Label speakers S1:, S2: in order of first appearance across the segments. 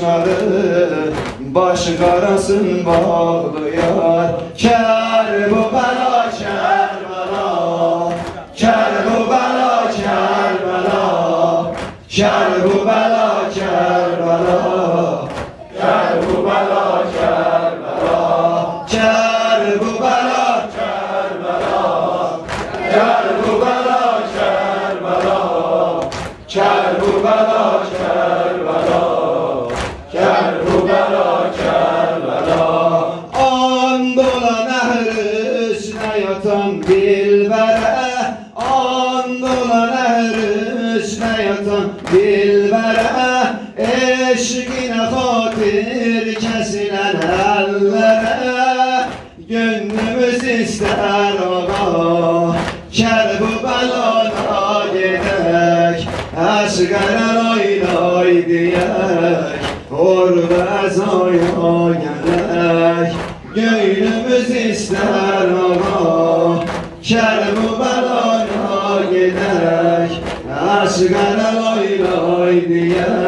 S1: kaşları Baş karasın bağlı
S2: yar. Yeah.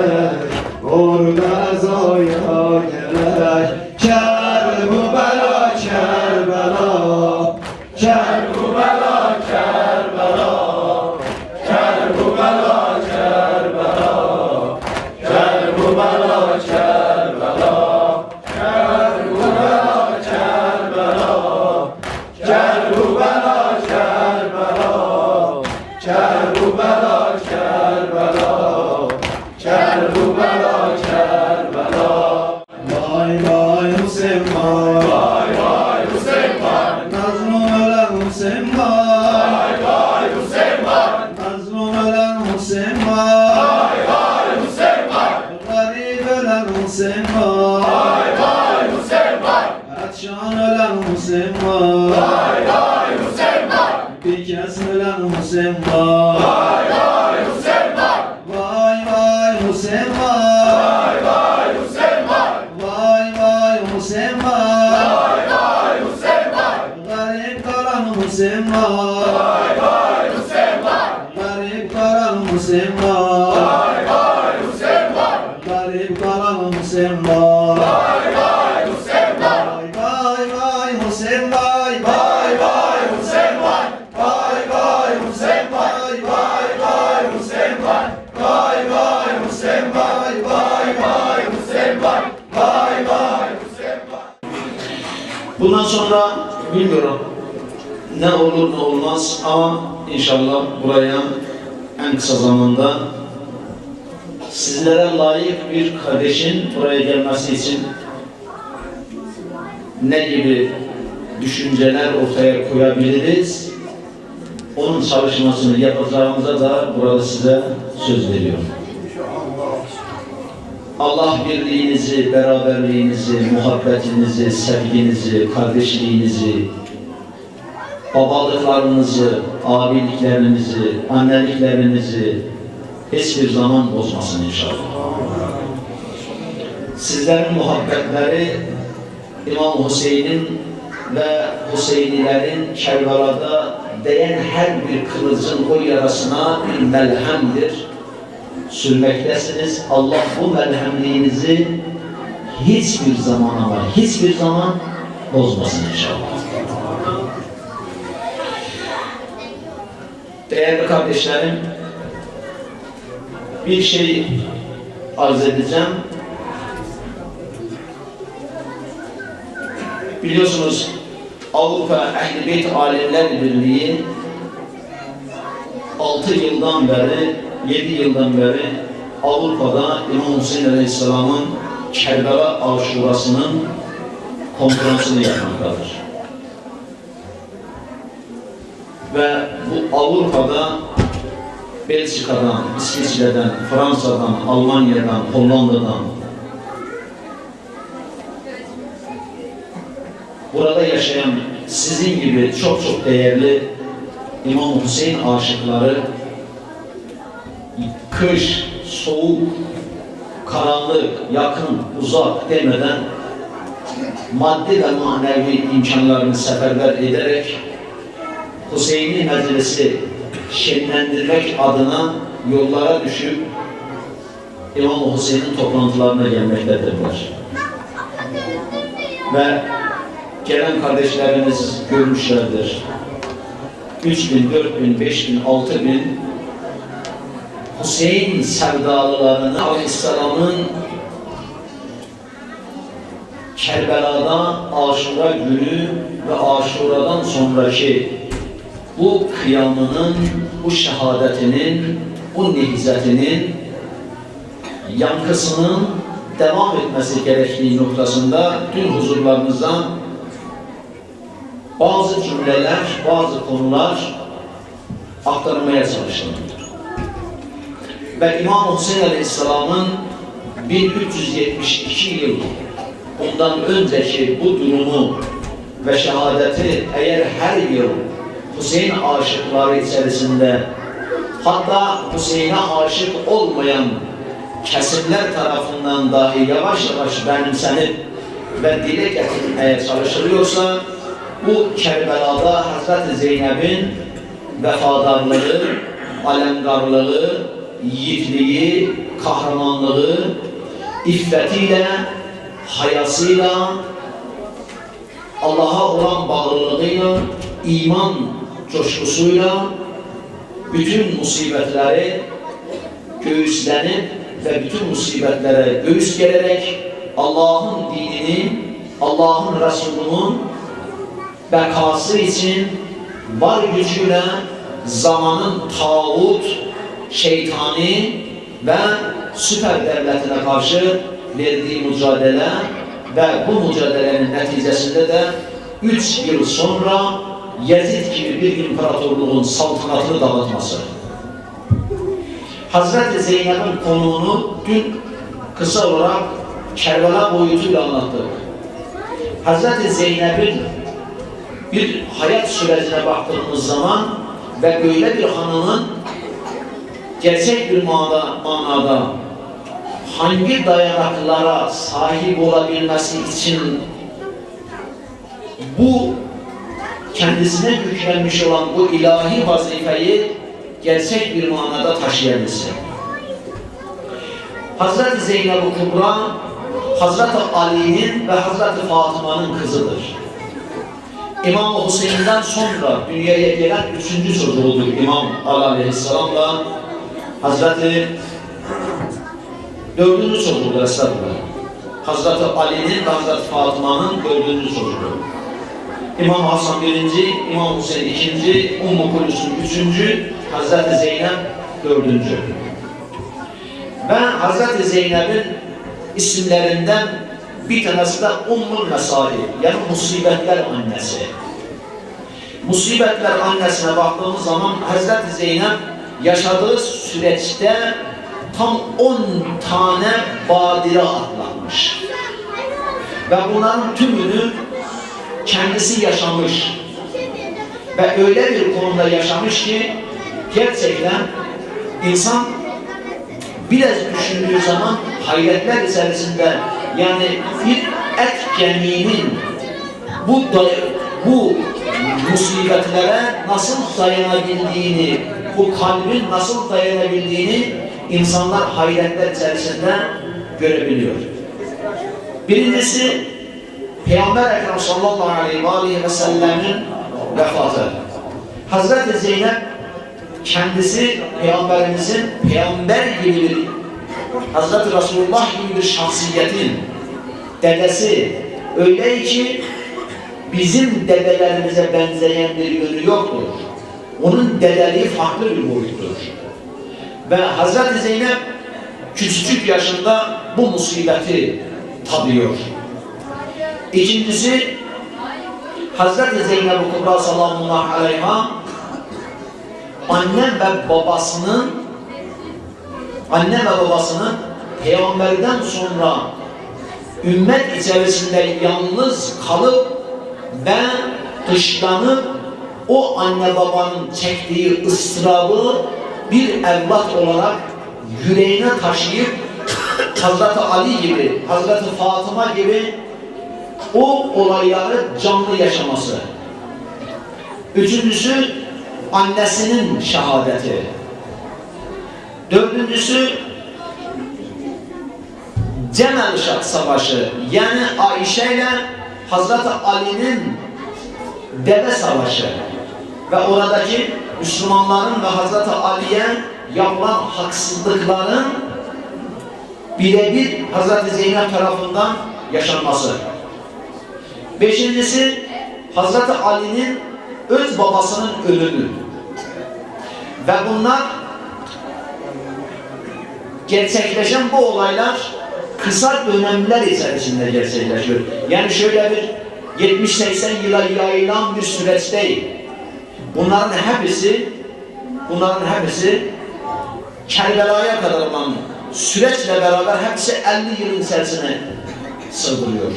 S2: Bilmiyorum ne olur ne olmaz ama inşallah buraya en kısa zamanda sizlere layık bir kardeşin buraya gelmesi için ne gibi düşünceler ortaya koyabiliriz onun çalışmasını yapacağımıza da burada size söz veriyorum. Allah birliğinizi, beraberliğinizi, muhabbetinizi, sevginizi, kardeşliğinizi, babalıklarınızı, abiliklerinizi, anneliklerinizi hiçbir zaman bozmasın inşallah. Sizlerin muhabbetleri İmam Hüseyin'in ve Hüseynilerin Kerbela'da değen her bir kılıcın o yarasına bir melhemdir sürmektesiniz. Allah bu merhemliğinizi hiçbir zaman ama hiçbir zaman bozmasın inşallah. Değerli kardeşlerim, bir şey arz edeceğim. Biliyorsunuz Avrupa Ehl-i Beyt Alimler Birliği 6 yıldan beri 7 yıldan beri Avrupa'da İmam Hüseyin Aleyhisselam'ın Kerbela Aşurası'nın konferansını yapmaktadır. Ve bu Avrupa'da Belçika'dan, İsviçre'den, Fransa'dan, Almanya'dan, Hollanda'dan burada yaşayan sizin gibi çok çok değerli İmam Hüseyin aşıkları kış, soğuk, karanlık, yakın, uzak demeden maddi ve manevi imkanlarını seferber ederek Hüseyin'i Meclisi şenlendirmek adına yollara düşüp İmam Hüseyin'in toplantılarına gelmektedirler. Ve gelen kardeşlerimiz görmüşlerdir. 3 bin, 4 bin, 5 bin, 6 bin Hüseyin sevdalılarını Aleyhisselam'ın Kerbela'da Aşura günü ve Aşura'dan sonraki bu kıyamının, bu şehadetinin, bu nehzetinin yankısının devam etmesi gerektiği noktasında dün huzurlarınızda bazı cümleler, bazı konular aktarmaya çalıştım. Ve İmam Hüseyin Aleyhisselam'ın 1372 yıl ondan önceki bu durumu ve şehadeti eğer her yıl Hüseyin aşıkları içerisinde hatta Hüseyin'e aşık olmayan kesimler tarafından dahi yavaş yavaş benimsenip ve dile getirilmeye çalışılıyorsa bu Kerbela'da Hazreti Zeynep'in vefadarlığı, alemdarlığı, yiğitliği, kahramanlığı, iffetiyle, hayasıyla, Allah'a olan bağlılığıyla, iman coşkusuyla bütün musibetleri göğüslenip ve bütün musibetlere göğüs gererek Allah'ın dinini, Allah'ın Resulü'nün bekası için var gücüyle zamanın tağut, şeytani ve süper devletine karşı verdiği mücadele ve bu mücadelenin neticesinde de üç yıl sonra Yezid gibi bir imparatorluğun saltanatını dağıtması. Hazreti Zeynep'in konuğunu dün kısa olarak Kerbela boyutuyla anlattık. Hazreti Zeynep'in bir hayat sürecine baktığımız zaman ve böyle bir hanımın gerçek bir manada, manada hangi dayanaklara sahip olabilmesi için bu kendisine yüklenmiş olan bu ilahi vazifeyi gerçek bir manada taşıyabilsin. Hazreti Zeynep-i Kubra, Hazreti Ali'nin ve Hazreti Fatıma'nın kızıdır. İmam Hüseyin'den sonra dünyaya gelen üçüncü çocuğudur İmam Ali Aleyhisselam'la Hazreti dördüncü çocuğudur estağfurullah. Hazreti Ali'nin ve Hazreti Fatıma'nın dördüncü çocuğu. İmam Hasan birinci, İmam Hüseyin ikinci, Ummu Kulüs'ün üçüncü, Hazreti Zeynep dördüncü. Ve Hazreti Zeynep'in isimlerinden bir tanesi de Ummul Mesari, yani musibetler annesi. Musibetler annesine baktığımız zaman Hazreti Zeynep yaşadığı süreçte tam 10 tane badire atlatmış. Ve bunların tümünü kendisi yaşamış. Ve öyle bir konuda yaşamış ki gerçekten insan biraz düşündüğü zaman hayretler içerisinde yani bir et kemiğinin bu bu musibetlere nasıl dayanabildiğini, bu kalbin nasıl dayanabildiğini insanlar hayretler içerisinde görebiliyor. Birincisi Peygamber Ekrem sallallahu aleyhi ve ve sellemin vefatı. Hazreti Zeynep kendisi Peygamberimizin peygamber gibi bir Hazreti Resulullah gibi bir şahsiyetin dedesi öyle ki bizim dedelerimize benzeyen bir yönü yoktur. Onun dedeliği farklı bir boyuttur. Ve Hazreti Zeynep küçücük yaşında bu musibeti tadıyor. İkincisi Hazreti Zeynep-i Kubra sallallahu aleyha anne ve babasının anne ve babasının peygamberden sonra ümmet içerisinde yalnız kalıp ve dışlanıp o anne babanın çektiği ıstırabı bir evlat olarak yüreğine taşıyıp Hazreti Ali gibi, Hazreti Fatıma gibi o olayları canlı yaşaması. Üçüncüsü annesinin şehadeti. Dördüncüsü Cemel Uşak Savaşı yani Ayşe ile Hazreti Ali'nin deve savaşı ve oradaki Müslümanların ve Hazreti Ali'ye yapılan haksızlıkların birebir Hazreti Zeynep tarafından yaşanması. Beşincisi Hazreti Ali'nin öz babasının ölümü. Ve bunlar gerçekleşen bu olaylar kısa dönemler içerisinde gerçekleşiyor. Yani şöyle bir 70-80 yıla yayılan bir süreç değil. Bunların hepsi bunların hepsi Kerbela'ya kadar olan süreçle beraber hepsi 50 yılın içerisine sığdırıyor.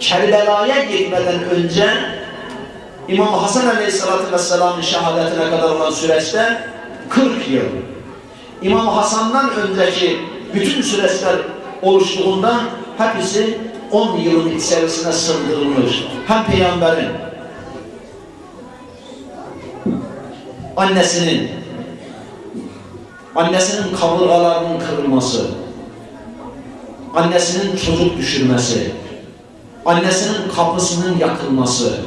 S2: Kerbela'ya gitmeden önce İmam Hasan Aleyhisselatü Vesselam'ın şehadetine kadar olan süreçte 40 yıl. İmam Hasan'dan önceki bütün süreçler oluştuğunda hepsi 10 yılın içerisine sığdırılmış. Hem peygamberin, annesinin, annesinin kaburgalarının kırılması, annesinin çocuk düşürmesi, annesinin kapısının yakılması,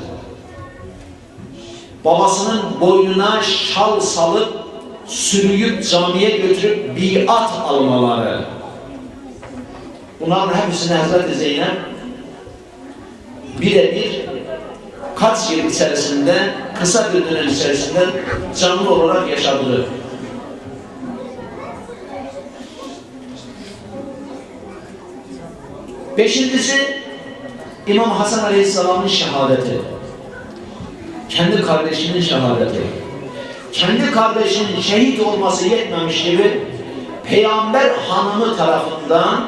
S2: babasının boynuna şal salıp sürüyüp camiye götürüp biat almaları. Bunların hepsini Hazreti Zeynep birebir kaç yıl içerisinde, kısa bir dönem içerisinde canlı olarak yaşadığı. Beşincisi İmam Hasan Aleyhisselam'ın şehadeti. Kendi kardeşinin şehadeti. Kendi kardeşinin şehit olması yetmemiş gibi Peygamber hanımı tarafından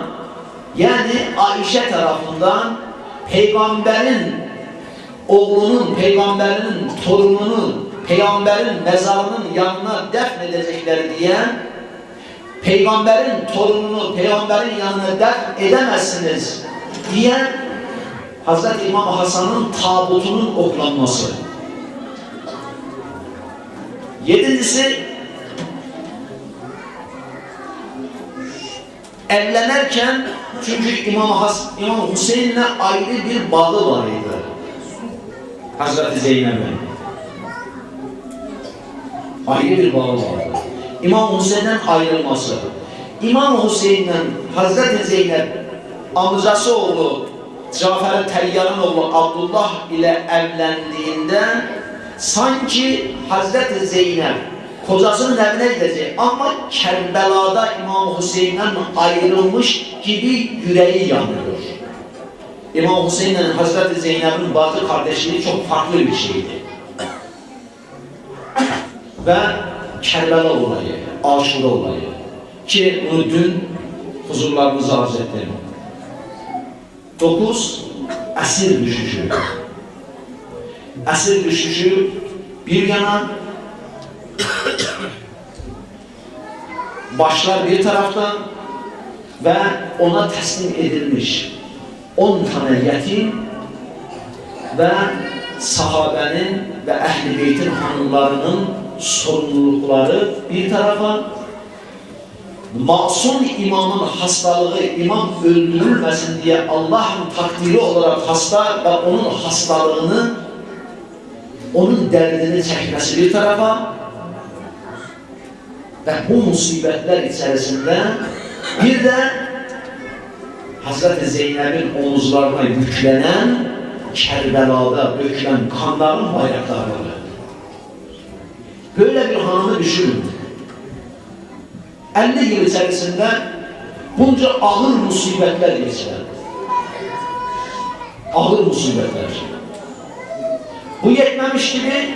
S2: yani Ayşe tarafından peygamberin oğlunun, peygamberin torununu peygamberin mezarının yanına defnedecekler diye peygamberin torununu peygamberin yanına def edemezsiniz diye Hazreti İmam Hasan'ın tabutunun oklanması. Yedincisi evlenirken çünkü İmam, Has, İmam Hüseyin'le ayrı bir bağı var idi. Hazreti Zeynep'in. Ayrı bir bağı vardı. İmam Hüseyin'den ayrılması. İmam Hüseyin'den Hazreti Zeynep amcası oğlu Cafer Teyyar'ın oğlu Abdullah ile evlendiğinde sanki Hazreti Zeynep kocasının evine gidecek ama Kerbela'da İmam Hüseyin'den ayrılmış gibi yüreği yanıyor. İmam Hüseyin'le Hazreti Zeynep'in batı kardeşliği çok farklı bir şeydi. Ve Kerbela olayı, Aşura olayı ki bunu dün huzurlarınıza arz ettim. Dokuz, esir düşüşü. Esir düşüşü bir yana başlar bir taraftan ve ona teslim edilmiş 10 tane yetim ve sahabenin ve ehl-i beytin hanımlarının sorumlulukları bir tarafa. Masum imamın hastalığı, imam öldürülmesin diye Allah'ın takdiri olarak hasta ve onun hastalığını, onun derdini çekmesi bir tarafa ve bu musibetler içerisinde bir de Hazreti Zeynep'in omuzlarına yüklenen Kerbela'da dökülen kanların bayrakları. Böyle bir hanımı düşünün. 50 yıl içerisinde bunca ağır musibetler geçiren. Ağır musibetler. Bu yetmemiş gibi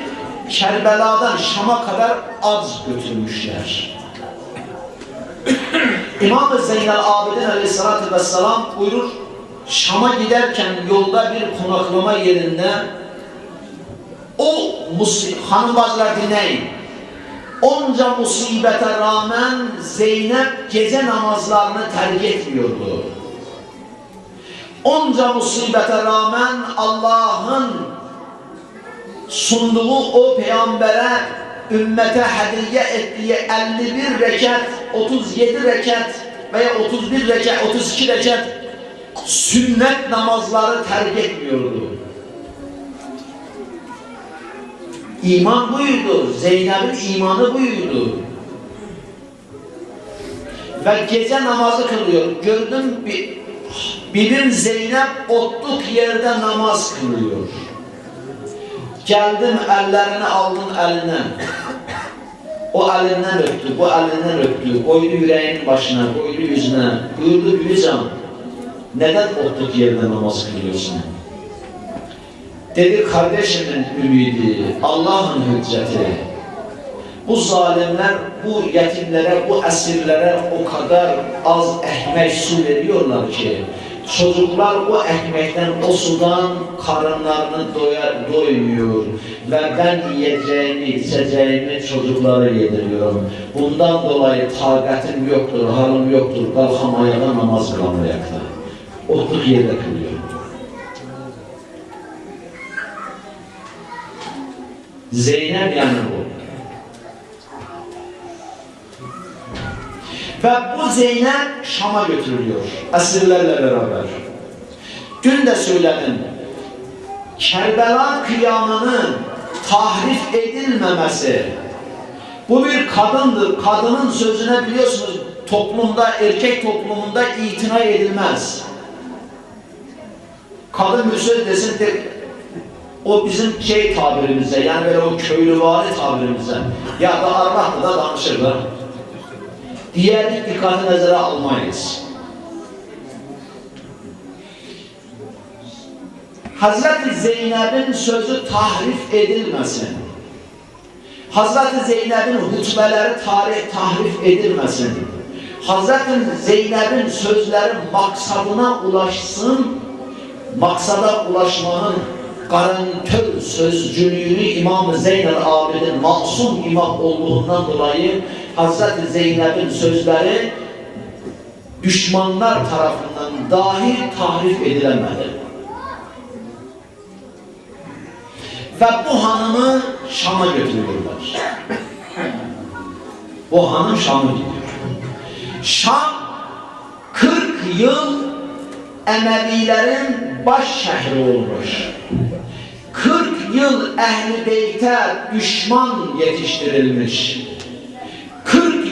S2: Kerbela'dan Şam'a kadar az götürmüşler. İmam-ı Zeynel Abidin Aleyhisselatü Vesselam buyurur, Şam'a giderken yolda bir konaklama yerinde o hanım bazılar dinleyin. Onca musibete rağmen Zeynep gece namazlarını terk etmiyordu. Onca musibete rağmen Allah'ın sunduğu o peygambere ümmete hediye ettiği 51 rekat, 37 rekat veya 31 rekat, 32 rekat sünnet namazları terk etmiyordu. İman buydu. Zeynep'in imanı buydu. Ve gece namazı kılıyor. Gördüm bir, birim Zeynep otluk yerde namaz kılıyor. Geldim ellerini aldım elinden. O elinden öptü, bu elinden öptü. Koydu yüreğinin başına, koydu yüzüne. Buyurdu Gülizam, neden otluk yerde namaz kılıyorsun? Dedi kardeşimin ümidi, Allah'ın hücceti. Bu zalimler bu yetimlere, bu esirlere o kadar az ekmek su veriyorlar ki çocuklar o ekmekten, o sudan karınlarını doyar, doymuyor ve ben yiyeceğimi, içeceğimi çocuklara yediriyorum. Bundan dolayı takatim yoktur, halim yoktur, kalkamayada namaz kılamayakta. Otluk yerde kılıyor. Zeynep yani Ve bu Zeynep Şam'a götürülüyor. Esirlerle beraber. Dün de söyledim. Kerbela kıyamının tahrif edilmemesi. Bu bir kadındır. Kadının sözüne biliyorsunuz toplumda, erkek toplumunda itina edilmez. Kadın bir söz desin de o bizim şey tabirimize yani böyle o köylüvari tabirimize ya da Arvah'la da danışırlar. Diğer dikkati nazara almayız. Hazreti Zeynep'in sözü tahrif edilmesin. Hazreti Zeynep'in hutbeleri tarih tahrif edilmesin. Hazreti Zeynep'in sözleri maksadına ulaşsın, maksada ulaşmanın garantör sözcülüğünü İmam Zeynel Abidin masum imam olduğundan dolayı Hazreti Zeynep'in sözleri düşmanlar tarafından dahi tahrif edilemedi. Ve bu hanımı Şam'a götürüyorlar. Bu hanım Şam'a gidiyor. Şam 40 yıl Emevilerin baş şehri olmuş. 40 yıl Ehl-i Beyt'e düşman yetiştirilmiş.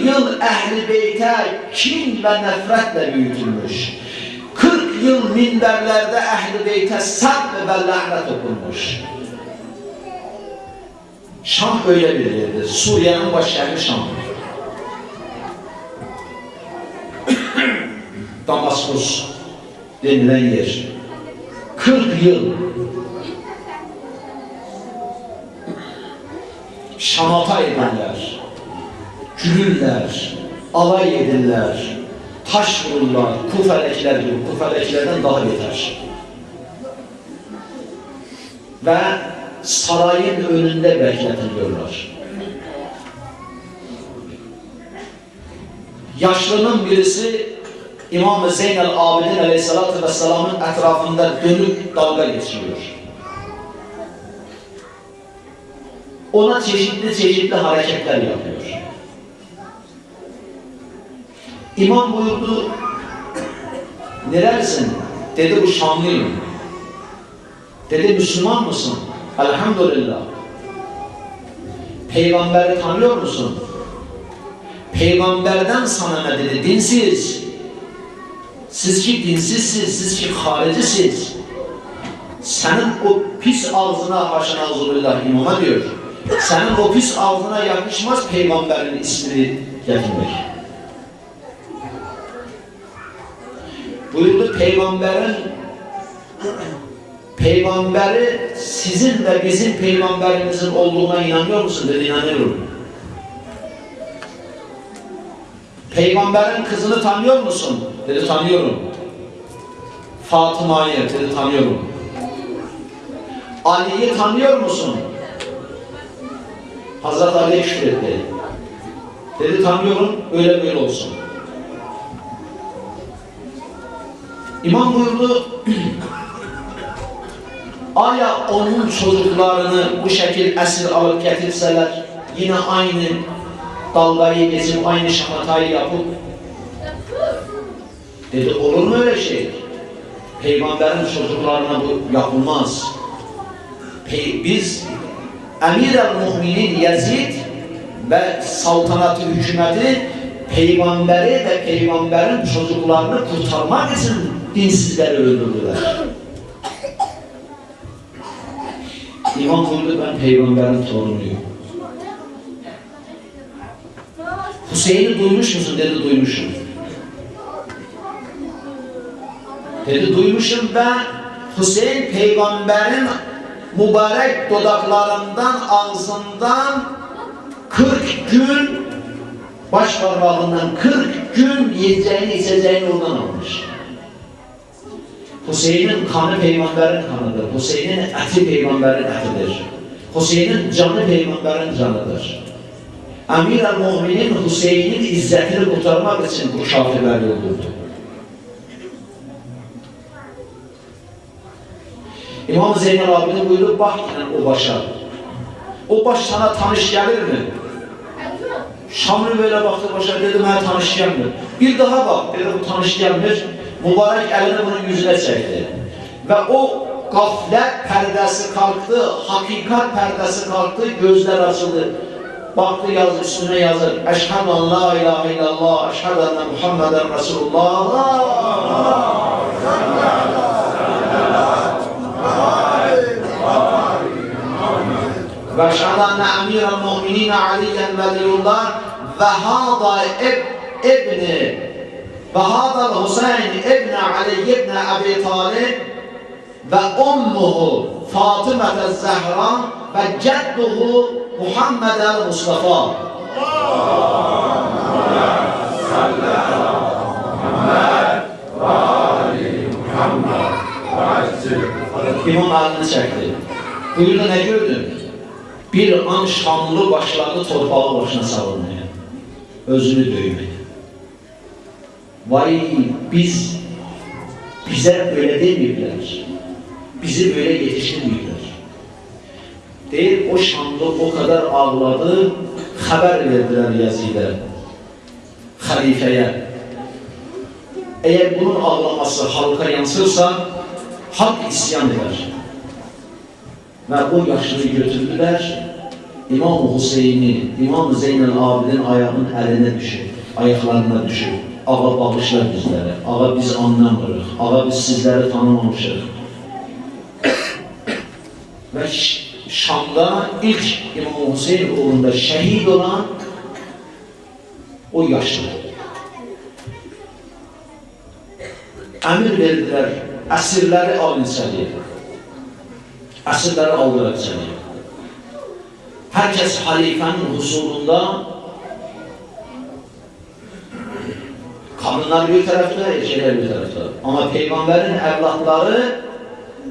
S2: 40 yıl Ehl-i Beyt'e kin ve nefretle büyütülmüş. 40 yıl minberlerde Ehl-i Beyt'e sab ve lanet okunmuş. Şam öyle bir yerdir. Suriye'nin baş şehri Şam. Damaskus denilen yer. 40 yıl şamata ederler, gülürler, alay edirler, taş vururlar, kufelekler gibi, kufeleklerden daha beter. Ve sarayın önünde bekletiliyorlar. Yaşlının birisi İmam-ı Zeynel Abidin Aleyhisselatü Vesselam'ın etrafında dönüp dalga geçiyor. Ona çeşitli çeşitli hareketler yapıyor. İmam buyurdu, nerelisin? Dedi bu Şamlıyım. Dedi Müslüman mısın? Elhamdülillah. Peygamberi tanıyor musun? Peygamberden sana ne dedi? Dinsiz. Siz ki dinsizsiniz, siz ki haricisiniz. Senin o pis ağzına haşa nazulullah imama diyor. Senin o pis ağzına yakışmaz peygamberin ismini getirmek. Buyurdu peygamberin peygamberi sizin ve bizim peygamberimizin olduğuna inanıyor musun? Dedi inanıyorum. Peygamberin kızını tanıyor musun? Dedi tanıyorum. Fatıma'yı dedi tanıyorum. Ali'yi tanıyor musun? Hazreti Ali küfür etti. Dedi tanıyorum, öyle böyle olsun. İmam buyurdu, Aya onun çocuklarını bu şekil esir alıp getirseler yine aynı dalgayı geçip aynı şamatayı yapıp dedi olur mu öyle şey? Peygamberin çocuklarına bu yapılmaz. Pe- biz Emir el-Mu'minin Yazid ve saltanatı hükümeti peygamberi ve peygamberin çocuklarını kurtarmak için dinsizleri öldürdüler. İmam buyurdu ben peygamberin torunuyum. Hüseyin'i duymuş musun? Dedi duymuşum. Dedi duymuşum ben Hüseyin peygamberin mübarek dudaklarından ağzından 40 gün baş parmağından 40 gün yiyeceğini içeceğini oradan almış. Hüseyin'in kanı peygamberin kanıdır. Hüseyin'in eti peygamberin etidir. Hüseyin'in canı peygamberin canıdır. Emir el-Mu'minin Hüseyin'in izzetini kurtarmak için bu kafirleri öldürdü. İmam Zeynel abinin buyurup bak yine o başa. O baş sana tanış gelir mi? Şamlı böyle baktı başa dedim ha tanış gelmir. Bir daha bak dedi bu tanış gelmir. Mübarek elini bunun yüzüne çekti. Ve o gaflet perdesi kalktı, hakikat perdesi kalktı, gözler açıldı. Baktı yazı üstüne yazır. Eşhedü en la ilahe illallah, eşhedü enne Muhammeden Resulullah. ve şahane emir müminin aliyen veliyullah ve ib, ibni ve hada Hüseyin ibni Ali ibni Abi Talib ve ummuhu Fatıma Zehra ve cedduhu Muhammed Mustafa. İmam elini çekti. Buyurdu ne gördün? Bir an şanlı başladı torpağı başına savurmaya. Özünü döymeye. Vay biz, bize öyle demeyirler. Bizi böyle yetiştirmeyirler. Değil o şanlı o kadar ağladı, haber verdiler Yazid'e, halifeye. Eğer bunun ağlaması halka yansırsa, halk isyan eder. Ve o yaşlıyı götürdüler. İmam Hüseyin'i, İmam Zeynel Abidin ayağının eline düşüp, ayaklarına düşüp, ağa bağışla bizlərə, ağa biz anlamırıq, ağa biz sizləri tanımamışıq. Və Şamda ilk İmam Hüseyin uğrunda şəhid olan o yaşlı Əmir verdilər, əsirləri alın səliyə. Əsirləri aldılar səliyə. Hər kəs xalifənin husulunda kadınlar bir tarafta, erkekler bir tarafta. Ama peygamberin evlatları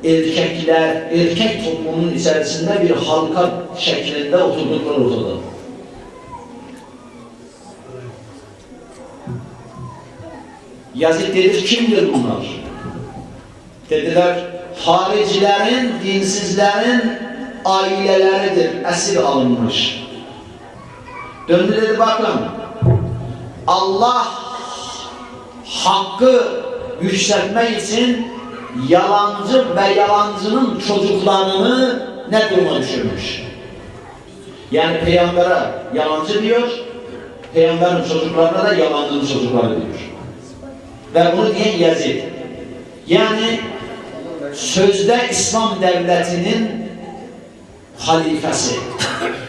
S2: erkekler, erkek toplumunun içerisinde bir halka şeklinde oturdukları ortada. Yazık dedir, kimdir bunlar? Dediler, haricilerin, dinsizlerin aileleridir, esir alınmış. Döndü dedi bakın, Allah hakkı yükseltmek için yalancı ve yalancının çocuklarını ne duruma düşürmüş? Yani peygambere yalancı diyor, peygamberin çocuklarına da yalancının çocukları diyor. Ve bunu diyen Yazid. Yani sözde İslam devletinin halifesi,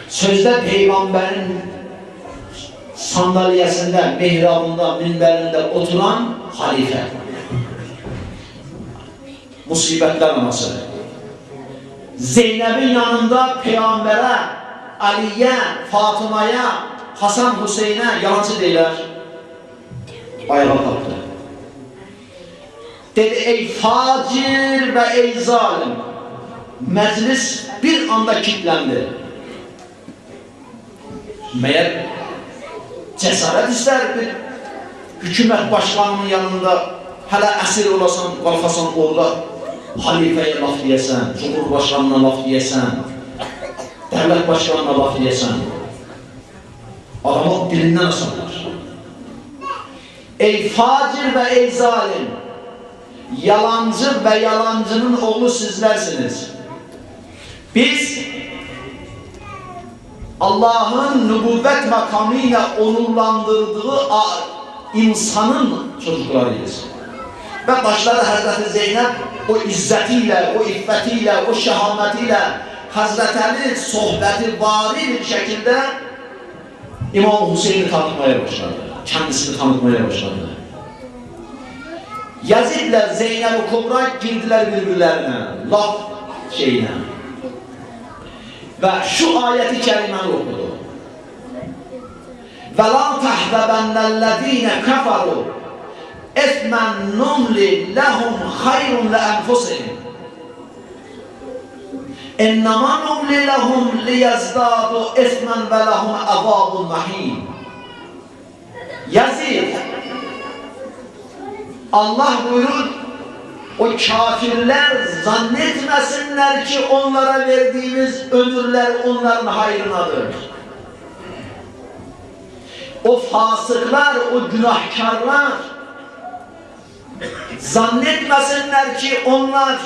S2: sözde peygamberin sandalyesinde, mihrabında, minberinde oturan halife. Musibetler anası. Zeynep'in yanında peygambere, Ali'ye, Fatıma'ya, Hasan Hüseyin'e yalancı deyirlər. Ayağa kalktı. Dedi ey facir ve ey zalim. Meclis bir anda kilitlendi. Meğer Cesaret ister bir hükümet başkanının yanında hele esir olasan, kalkasan orada halifeye laf diyesen, cumhurbaşkanına laf diyesen, devlet başkanına laf diyesen, adamı dilinden asarlar. Ey facir ve ey zalim, yalancı ve yalancının oğlu sizlersiniz. Biz Allah'ın nübüvvet makamıyla onurlandırdığı insanın çocuklarıyız. Ve başları Hazreti Zeynep o izzetiyle, o iffetiyle, o şehametiyle Hazreti Ali sohbeti vari bir şekilde İmam Hüseyin'i tanıtmaya başladı. Kendisini tanıtmaya başladı. Yazid'le Zeynep-i Kubra girdiler birbirlerine. Laf şeyine. Ve şu ayeti kerimeni okudu. وَلَا تَحْذَبَنَّ الَّذ۪ينَ كَفَرُوا اِثْمًا نُمْلِ لَهُمْ خَيْرٌ لَأَنْفُسِهِمْ اِنَّمَا نُمْلِ لَهُمْ لِيَزْدَادُوا اِثْمًا وَلَهُمْ عَذَابٌ مَح۪ينٌ Yazid Allah buyurur o kafirler zannetmesinler ki onlara verdiğimiz ömürler onların hayrınadır. O fasıklar, o günahkarlar zannetmesinler ki onlar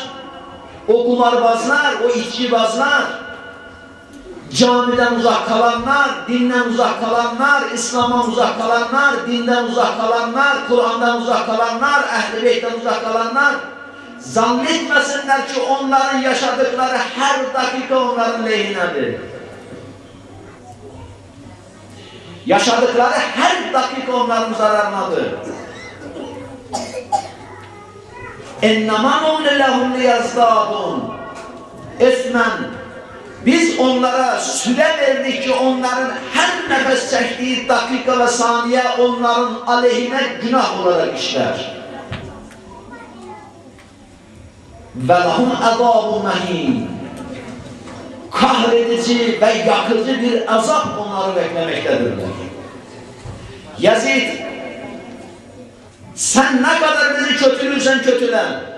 S2: o kumarbazlar, o içkibazlar camiden uzak kalanlar, dinden uzak kalanlar, İslam'dan uzak kalanlar, dinden uzak kalanlar, Kur'an'dan uzak kalanlar, Ehl-i Beyt'ten uzak kalanlar zannetmesinler ki onların yaşadıkları her dakika onların lehinedir. Yaşadıkları her dakika onların zararınadır. اِنَّمَا نُمْلِ لَهُمْ لِيَزْدَادُونَ Esmen biz onlara süre verdik ki onların her nefes çektiği dakika ve saniye onların aleyhine günah olarak işler. Ve lahum azabun mehin. Kahredici ve yakıcı bir azap onları beklemektedirler. Yazid sen ne kadar bizi kötülürsen kötülen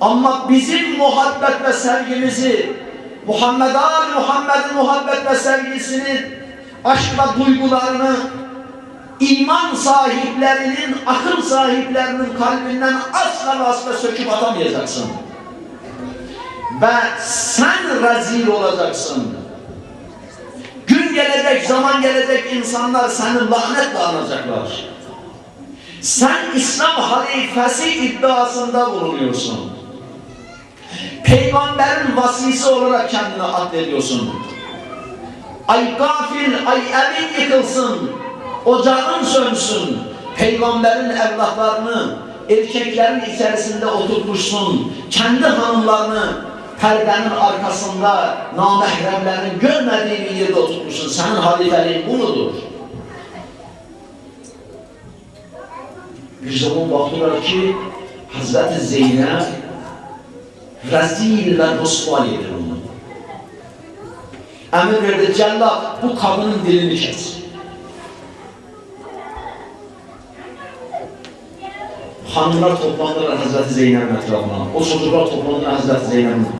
S2: ama bizim muhabbet ve sevgimizi Muhammed Ali Muhammed'in muhabbet ve sevgisini aşk ve duygularını iman sahiplerinin, akıl sahiplerinin kalbinden asla asla söküp atamayacaksın. Ve sen rezil olacaksın. Gün gelecek, zaman gelecek insanlar seni lanetle anacaklar. Sen İslam halifesi iddiasında bulunuyorsun. Peygamberin vasisi olarak kendini addediyorsun. Ay gafil, ay evin yıkılsın, ocağın sönsün. Peygamberin evlatlarını erkeklerin içerisinde oturtmuşsun. Kendi hanımlarını perdenin arkasında namahremlerin görmediği bir yerde oturtmuşsun. Senin halifeliğin bu mudur? Bir zaman baktılar ki Hazreti Zeynep rezil ve rüsva yedir onu. Emir verdi cellat bu kadının dilini kes. Hanımlar toplandılar Hazreti Zeynep'in etrafına. O çocuklar toplandılar Hazreti Zeynep'in